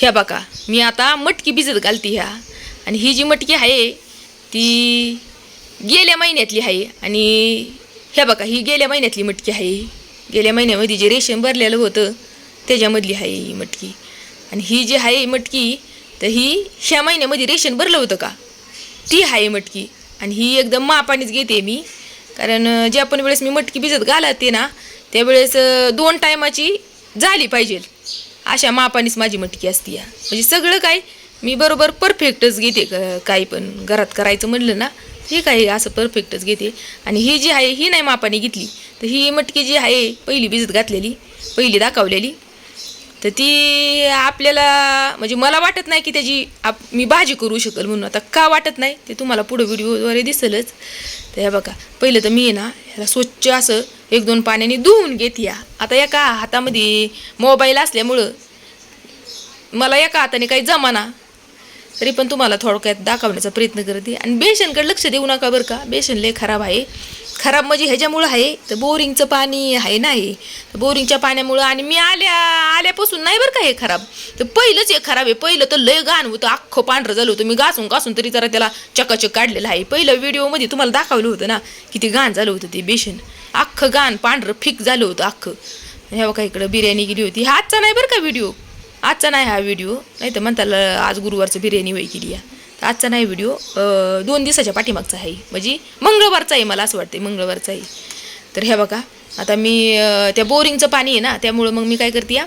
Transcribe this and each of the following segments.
ह्या बघा मी आता मटकी भिजत घालते ह्या. आणि ही जी मटकी आहे ती गेल्या महिन्यातली आहे. आणि ह्या बघा ही गेल्या महिन्यातली मटकी आहे. गेल्या महिन्यामध्ये जे रेशन भरलेलं होतं त्याच्यामधली आहे ही मटकी. आणि ही जी आहे मटकी तर ही ह्या महिन्यामध्ये रेशन भरलं होतं का? ती आहे मटकी. आणि ही एकदम मापानेच घेते मी. कारण ज्या पण वेळेस मी मटकी भिजत घालते ना त्यावेळेस दोन टायमाची झाली पाहिजे. अशा मापानेच माझी मटकी असते या. म्हणजे सगळं काय मी बरोबर परफेक्टच घेते क- काही पण घरात करायचं म्हणलं ना हे काय असं परफेक्टच घेते. आणि ही जी आहे ही नाही मापाने घेतली. तर ही मटकी जी आहे पहिली भिजत घातलेली पहिली दाखवलेली. तर ती आपल्याला म्हणजे मला वाटत नाही की त्याची आप मी भाजी करू शकेल म्हणून. आता का वाटत नाही ते तुम्हाला पुढं व्हिडिओद्वारे दिसेलच. तर हे बघा पहिलं तर मी ना ह्याला स्वच्छ असं एक दोन पाण्याने धुवून घेते या. आता एका हातामध्ये मोबाईल असल्यामुळं मला एका हाताने काही जमाना तरी पण तुम्हाला थोडक्यात दाखवण्याचा प्रयत्न करते. आणि बेसनकडे लक्ष देऊ नका बरं का. बेसन लय खराब आहे. खराब म्हणजे ह्याच्यामुळं आहे तर बोरिंगचं पाणी आहे नाही तर बोरिंगच्या पाण्यामुळं आणि मी आल्या आल्यापासून नाही बरं का हे खराब. तर पहिलंच हे खराब आहे. पहिलं तर लय घाण होतं अख्खं पांढरं झालं होतं. मी घासून घासून तरी जरा त्याला चकाचक काढलेलं आहे. पहिलं व्हिडिओमध्ये तुम्हाला दाखवलं होतं ना किती घाण झालं होतं ते बेसन. अख्खं घाण पांढरं फिक झालं होतं अख्खं. ह्या बघा इकडं बिर्याणी गेली होती. हा आजचा नाही बरं का व्हिडिओ? आजचा नाही हा व्हिडिओ. नाही तर म्हणताला आज गुरुवारचं बिर्याणी वय केली या. तर आजचा नाही व्हिडिओ दोन दिवसाच्या पाठीमागचा आहे. म्हणजे मंगळवारचा आहे मला असं वाटते मंगळवारचा आहे. तर ह्या बघा आता मी त्या बोरिंगचं पाणी आहे ना त्यामुळं मग मी काय करते या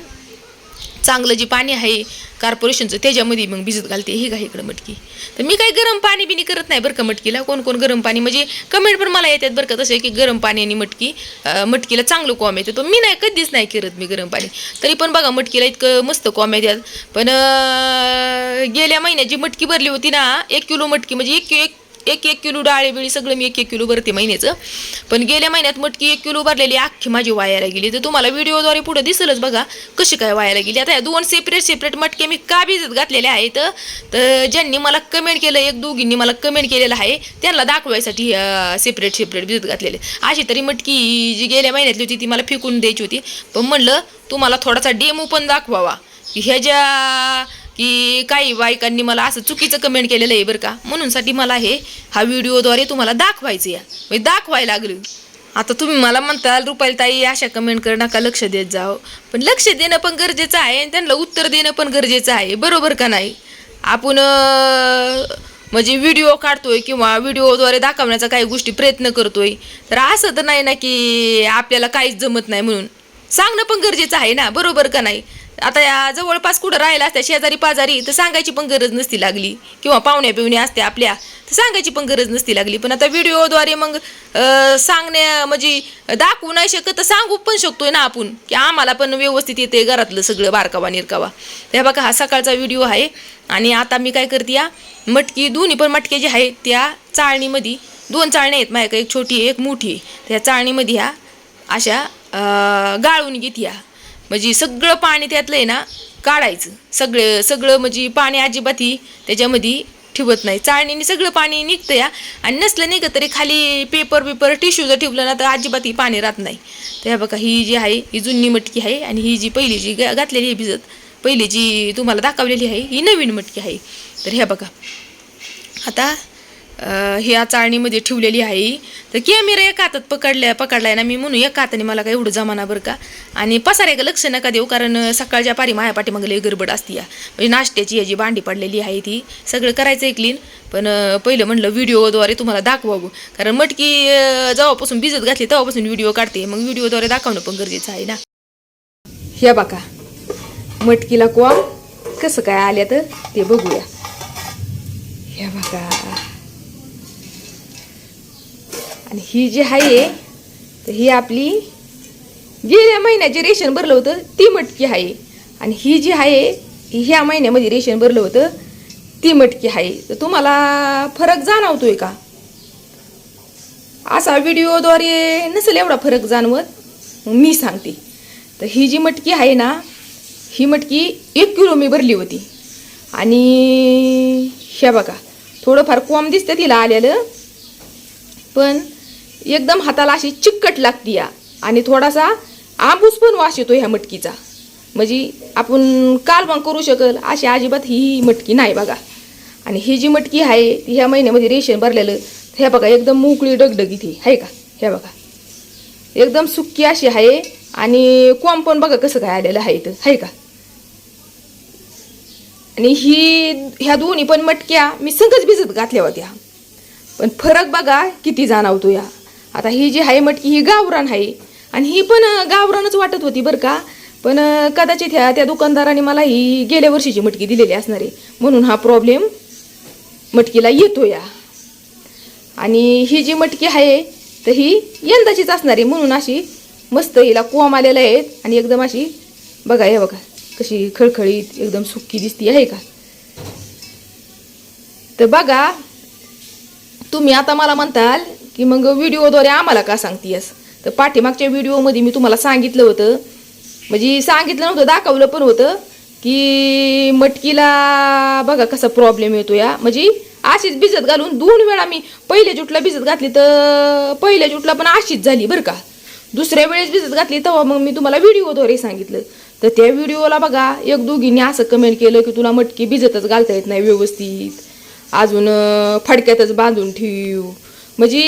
चांगलं जे पाणी आहे कार्पोरेशनचं त्याच्यामध्ये मग भिजत घालते. ही का इकडं मटकी. तर मी काही गरम पाणी बिनी करत नाही बरं का मटकीला. कोण कोण गरम पाणी म्हणजे कमेंट पण मला येतात बरं का तसं की गरम पाणी आणि मटकी मटकीला चांगलं कॉम येतो. तो मी नाही कधीच नाही करत मी गरम पाणी. तरी पण बघा मटकीला इतकं मस्त कॉम येतात. पण गेल्या महिन्यात जी मटकी भरली होती ना एक किलो मटकी म्हणजे एक एक एक एक किलो डाळे सगळं मी एक एक किलो भरते महिन्याचं. पण गेल्या महिन्यात मटकी एक किलो भरलेली अख्खी माझी वायाला गेली. तर तुम्हाला व्हिडिओद्वारे पुढे दिसलंच बघा कशी काय वायाला गेली. आता या दोन सेपरेट सेपरेट मटके मी का भिजत घातलेले आहेत? तर ज्यांनी मला कमेंट केलं एक दोघींनी मला कमेंट केलेलं आहे त्यांना दाखवायसाठी सेपरेट सेपरेट भिजत घातलेले. अशी तरी मटकी जी गेल्या महिन्यातली होती ती मला फेकून द्यायची होती. पण म्हणलं तुम्हाला थोडासा डेमो पण दाखवावा. की ह्याच्या की काही बायकांनी मला असं चुकीचं कमेंट केलेलं आहे बरं का. म्हणूनसाठी मला हे हा व्हिडिओद्वारे तुम्हाला दाखवायचं या म्हणजे दाखवायला लागलं आता तुम्ही मला म्हणताल रुपाली ताई अशा कमेंट कर नका लक्ष देत जाओ. पण लक्ष देणं पण गरजेचं आहे आणि त्यांना उत्तर देणं पण गरजेचं आहे. बरोबर का नाही? आपण म्हणजे व्हिडिओ काढतोय किंवा व्हिडिओद्वारे दाखवण्याचा काही गोष्टी प्रयत्न करतोय तर असं तर नाही ना की आपल्याला काहीच जमत नाही म्हणून. सांगणं पण गरजेचं आहे ना. बरोबर का नाही? आता या जवळपास कुठं राहिला असत्या शेजारी पाजारी तर सांगायची पण गरज नसती लागली. किंवा पाहुण्या पिवण्या असत्या आपल्या तर सांगायची पण गरज नसती लागली. पण आता व्हिडिओद्वारे मग सांगण्या म्हणजे दाखवू नाही शकत तर सांगू पण शकतोय ना आपण की आम्हाला पण व्यवस्थित येते घरातलं सगळं बारकावा निरकावा. तर हे बघा हा सकाळचा व्हिडिओ आहे. आणि आता मी काय करते या मटकी दोन्ही पण मटके जे आहेत त्या चाळणीमध्ये दोन चाळण्या आहेत माझ्याकडे एक छोटी एक मोठी त्या चाळणीमध्ये ह्या अशा गाळून घेत या. म्हणजे सगळं पाणी त्यातलं आहे ना काढायचं. सगळं सगळं म्हणजे पाणी अजिबात ही त्याच्यामध्ये ठेवत नाही. चाळणीने सगळं पाणी निघतं या आणि नसलं नाही का तरी खाली पेपर बिपर टिश्यू जर ठेवलं ना तर अजिबात ही पाणी राहत नाही. तर ह्या बघा ही जी आहे ही जुनी मटकी आहे आणि ही जी पहिली जी ग- घातलेली आहे भिजत पहिली जी तुम्हाला दाखवलेली आहे ही नवीन मटकी आहे. तर ह्या बघा. आता ह्या चाळणीमध्ये ठेवलेली आहे. तर कॅमेरा एका हातात पकडल्या पकडलाय ना मी म्हणून. एका हाताने मला काय एवढं जमाना बरं का? आणि पसाऱ्या लक्ष नका देऊ कारण सकाळच्या पारी माया पाठीमागे लई गडबड असते या. म्हणजे नाश्त्याची ह्याची भांडी पडलेली आहे ती. सगळं करायचं आहे क्लीन पण पहिलं म्हणलं व्हिडिओद्वारे तुम्हाला दाखवावं. कारण मटकी जेव्हापासून भिजत घातली तेव्हापासून व्हिडिओ काढते. मग व्हिडिओद्वारे दाखवणं पण गरजेचं आहे ना. ह्या बघा. मटकीला कोण? कसं काय आल्या तर ते बघूया. ह्या बघा. आणि ही जी आहे तर ही आपली गेल्या महिन्याचे रेशन भरलं होतं ती मटकी आहे आणि ही जी आहे ही ह्या महिन्यामध्ये रेशन भरलं होतं ती मटकी आहे तर तुम्हाला फरक जाणवतोय का? असा व्हिडिओद्वारे नसेल एवढा फरक जाणवत? मी सांगते. तर ही जी मटकी आहे ना ही मटकी एक किलो मी भरली होती. आणि ह्या बघा थोडंफार कोंब दिसतं तिला आलेलं. पण एकदम हाताला अशी चिकट लागती या. आणि थोडासा आंबूस पण वास येतो ह्या मटकीचा. म्हणजे आपण कालवण करू शकल अशी अजिबात ही मटकी नाही बघा. आणि ही जी मटकी आहे ती ह्या महिन्यामध्ये रेशन भरलेलं ह्या बघा एकदम मोकळी डगडगी ती. आहे का? ह्या बघा. एकदम सुक्की अशी आहे आणि कोंब पण बघा कसं काय आलेलं आहे इथं. आहे का? आणि ही ह्या दोन्ही पण मटक्या मी संगच भिजत घातल्या होत्या. पण फरक बघा किती जाणवतो या. आता ही जी आहे मटकी ही गावरान आहे. आणि ही पण गावरानच वाटत होती बरं का. पण कदाचित ह्या त्या दुकानदाराने मला ही गेल्या वर्षीची मटकी दिलेली असणार आहे. म्हणून हा प्रॉब्लेम मटकीला येतो या आणि ही जी मटकी आहे तर ही यंदाचीच असणार आहे. म्हणून अशी मस्त हिला कोंब आलेला आहेत. आणि एकदम अशी बघा हे बघा कशी खळखळीत एकदम सुक्की दिसती आहे का? तर बघा तुम्ही आता मला म्हणताल की मग व्हिडिओद्वारे आम्हाला का सांगतीयस? तर पाठीमागच्या व्हिडिओमध्ये मी तुम्हाला सांगितलं होतं. म्हणजे सांगितलं नव्हतं दाखवलं पण होतं की मटकीला बघा कसा प्रॉब्लेम येतो या म्हणजे अशीच भिजत घालून दोन वेळा मी पहिल्या जुटला भिजत घातली तर पहिल्या जुटला पण अशीच झाली बरं का. दुसऱ्या वेळेस भिजत घातली तेव्हा मग मी तुम्हाला व्हिडिओद्वारे सांगितलं. तर त्या व्हिडिओला बघा एक दोघींनी असं कमेंट केलं की तुला मटकी भिजतच घालता येत नाही व्यवस्थित. अजून फडक्यातच बांधून ठेव. म्हणजे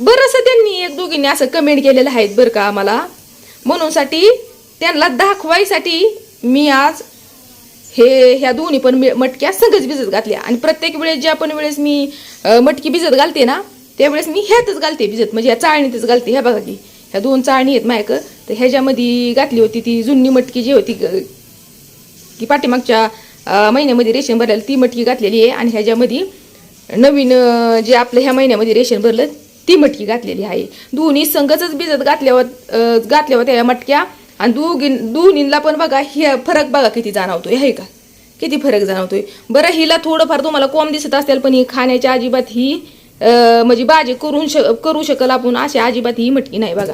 बरंसं त्यांनी एक दोघींनी असं कमेंट केलेलं आहेत बरं का आम्हाला. म्हणूनसाठी त्यांना दाखवायसाठी मी आज हे ह्या दोन्ही पण मटक्या सगळंच भिजत घातल्या. आणि प्रत्येक वेळेस ज्या पण वेळेस मी मटकी भिजत घालते ना त्यावेळेस मी ह्यातच घालते भिजत. म्हणजे ह्या चाळणीतच घालते. ह्या बघा की ह्या दोन चाळणी आहेत मायक. तर ह्याच्यामध्ये घातली होती ती जुनी मटकी जी होती ग- की पाठीमागच्या महिन्यामध्ये रेशन भरायला ती मटकी घातलेली आहे. आणि ह्याच्यामध्ये नवीन जे आपलं ह्या महिन्यामध्ये रेशन भरलं ती मटकी घातलेली आहे. दोन्ही संघच भिजत घातल्यावर घातल्यावर त्या मटक्या आणि दोघी दोन्हीला पण बघा हे फरक बघा किती जाणवतोय आहे का? किती फरक जाणवतोय. बरं हिला थोडंफार तुम्हाला कोंब दिसत असेल पण ही खाण्याच्या अजिबात ही म्हणजे भाजी करून श करू शकल आपण अशी अजिबात ही मटकी नाही बघा.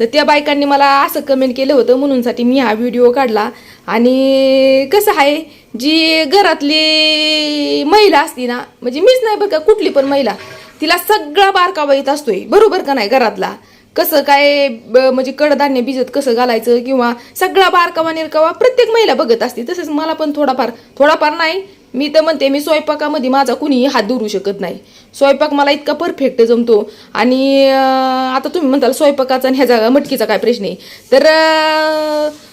तर त्या बायकांनी मला असं कमेंट केलं होतं म्हणूनसाठी मी हा व्हिडिओ काढला. आणि कसं आहे जी घरातली महिला असती ना म्हणजे मीच नाही बरं का कुठली पण महिला तिला सगळा बारकावा येत असतोय. बरोबर का नाही घरातला? कसं काय ब- म्हणजे कडधान्य भिजत कसं घालायचं? किंवा सगळा बारकावा निरकावा प्रत्येक महिला बघत असते. तसंच मला पण थोडाफार थोडाफार नाही. मी तर म्हणते मी स्वयंपाकामध्ये माझा कुणीही हात धरू शकत नाही. स्वयंपाक मला इतका परफेक्ट जमतो. आणि आता तुम्ही म्हणताल स्वयंपाकाचा आणि जागा मटकीचा काय प्रश्न आहे? तर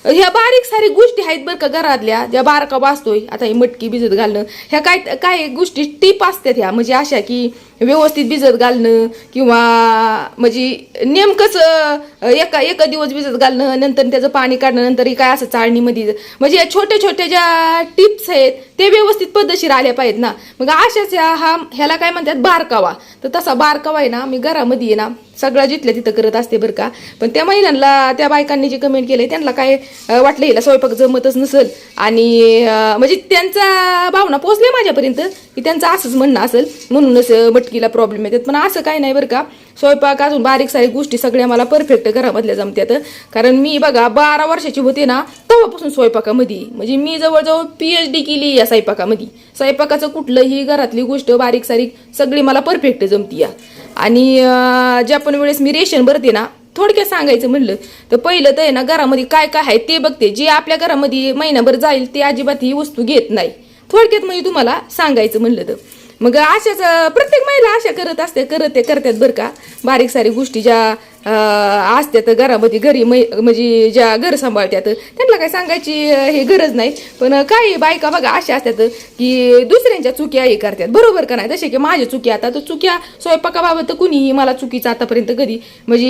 ह्या बारीक सारी गोष्टी आहेत बरं का घरातल्या ज्या बारका वाचतोय आता ही मटकी भिजत घालणं. ह्या काय काय गोष्टी टीप असतात ह्या म्हणजे अशा की व्यवस्थित भिजत घालणं किंवा म्हणजे नेमकंच एका एका दिवस भिजत घालणं नंतर त्याचं पाणी काढणं नंतर काय असं चाळणीमध्ये. म्हणजे या छोट्या छोट्या ज्या टिप्स आहेत ते व्यवस्थित पद्धतशीर आल्या पाहिजेत ना. मग अशाच ह्या हा ह्याला काय म्हणतात बारकावा. तर तसा बारकावा आहे ना मी घरामध्ये आहे ना सगळं जिथल्या तिथं करत असते बरं का. पण त्या महिलांना त्या बायकांनी जे कमेंट केलंय त्यांना काय वाटलं हिला स्वयंपाक जमतच नसेल. आणि म्हणजे त्यांचा भावना पोचल्या माझ्यापर्यंत की त्यांचं असंच म्हणणं असेल. म्हणूनच मटकीला प्रॉब्लेम येतात. पण असं काही नाही बरं का. स्वयंपाक अजून बारीक सारीक गोष्टी सगळ्या मला परफेक्ट घरामधल्या जमत्यात. कारण मी बघा बारा वर्षाची होते ना तेव्हापासून स्वयंपाकामध्ये. म्हणजे मी जवळजवळ पी एच डी केली या स्वयंपाकामध्ये. स्वयंपाकाचं कुठलंही घरातली गोष्ट बारीक सारीक सगळी मला परफेक्ट जमती या आणि ज्या पण वेळेस मी रेशन भरते ना थोडक्यात सांगायचं म्हणलं तर पहिलं तर आहे ना घरामध्ये काय काय आहे ते बघते. जे आपल्या घरामध्ये महिनाभर जाईल ते अजिबात ही वस्तू घेत नाही. थोडक्यात म्हणजे तुम्हाला सांगायचं म्हणलं तर. मग अशाच प्रत्येक महिला अशा करत असते करत ते करतात बरं का. बारीक सारी गोष्टी ज्या असतात घरामध्ये घरी मै म्हणजे ज्या घर सांभाळतात त्यांना काय सांगायची हे गरज नाही. पण काही बायका बघा अशा असतात की दुसऱ्यांच्या चुक्या हे करतात. बरोबर का नाही? तसे की माझ्या चुकी आता तर चुक्या स्वयंपाकाबाबत तर कुणीही मला चुकीचं आतापर्यंत कधी म्हणजे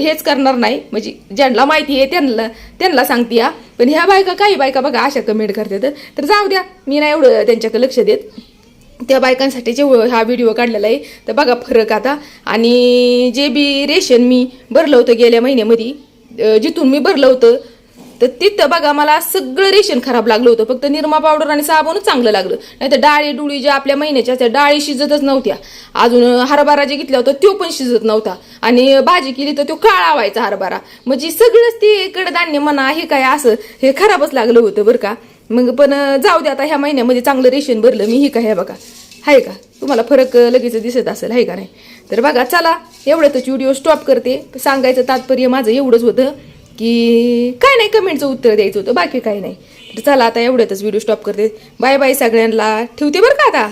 हेच करणार नाही. म्हणजे ज्यांना माहिती आहे त्यांना त्यांना सांगते या पण ह्या बायका काही बायका बघा अशा कमेंट करतात. तर जाऊ द्या मी नाही एवढं त्यांच्याकडे लक्ष देत. त्या बायकांसाठी जे हा व्हिडिओ काढलेला आहे तर बघा फरक आता. आणि जे बी रेशन मी भरलं होतं गेल्या महिन्यामध्ये जिथून मी भरलं होतं तर तिथं बघा मला सगळं रेशन खराब लागलं होतं. फक्त निरमा पावडर आणि साबणच चांगलं लागलं. नाही तर डाळी डुळी ज्या आपल्या महिन्याच्या त्या डाळी शिजतच नव्हत्या. अजून हरभरा जे घेतला होता तो पण शिजत नव्हता. आणि भाजी केली तर तो काळा व्हायचा हरभरा. म्हणजे सगळंच ते कडधान्य म्हणा हे काय असं हे खराबच लागलं होतं बरं का. मग पण जाऊ दे आता ह्या महिन्यामध्ये चांगलं रेशन भरलं मी ही काय आहे बघा. आहे का? तुम्हाला फरक लगेच दिसत असेल आहे का नाही? तर बघा चला एवढ्यातच व्हिडिओ स्टॉप करते. सांगायचं तात्पर्य माझं एवढंच होतं की काय नाही कमेंटचं उत्तर द्यायचं होतं बाकी काही नाही. तर चला आता एवढ्यातच व्हिडिओ स्टॉप करते. बाय बाय सगळ्यांना. ठेवते बरं का आता?